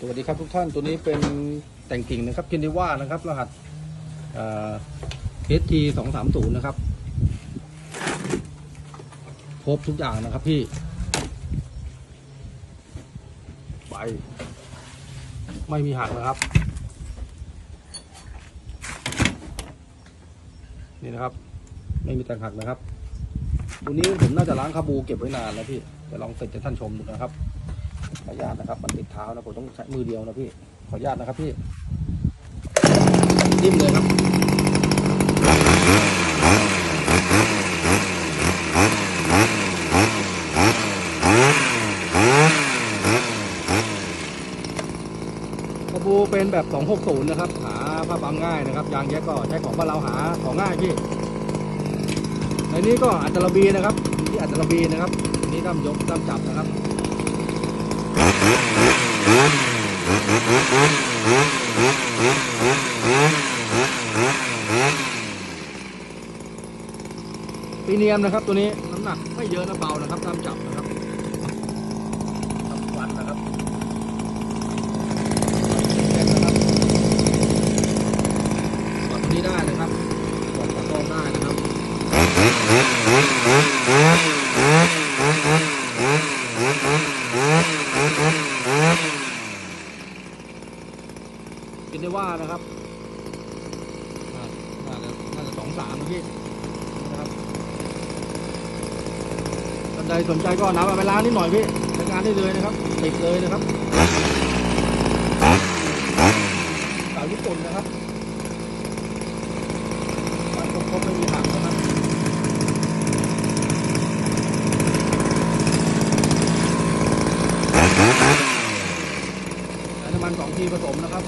สวัสดีครับทุกท่านตัวนี้เป็นแต่งกิ่งนะครับกินดิว่านะครับ รหัสเอสทีสองสามศูนย์นะครับ ครบทุกอย่างนะครับพี่ใบไม่มีหักนะครับ นี่นะครับ ไม่มีแต่งหักนะครับตัวนี้ผมน่าจะล้างคาบูเก็บไว้นานแล้วพี่จะลองเสร็จให้ท่านชมดูนะครับ ขออนุญาตนะครับ มันติดเท้านะผมต้องใช้มือเดียวนะพี่ ขออนุญาตนะครับพี่ดิ้มเลยครับกระบูเป็นแบบ 260 นะครับ หาผ้าปั๊มง่ายนะครับ ยางแยกก็ใช้ของบ้านเราหาของง่ายพี่ในนี้ก็อัตราบีนะครับที่อัตราบีนะครับนนี่ด้มยกด้มจับนะครับ ปีเนียมนะครับตัวนี้น้ำหนักไม่เยอะนะเบานะครับตามจับนะครับทำวันนะครับแข็งนะครับกดตัวนี้ได้นะครับกดตะกร้องได้นะครับ กินได้ว่านะครับน่าจะน่าจะสองสามนะพี่นะครับท่านใดสนใจก็นำเอาไปล้างนิดหน่อยพี่ใช้งานได้เลยนะครับติดเลยนะครับสาวญี่ปุ่นนะครับมันครบๆไม่มีหักนะครับใช้น้ำมันสองทีผสมนะครับ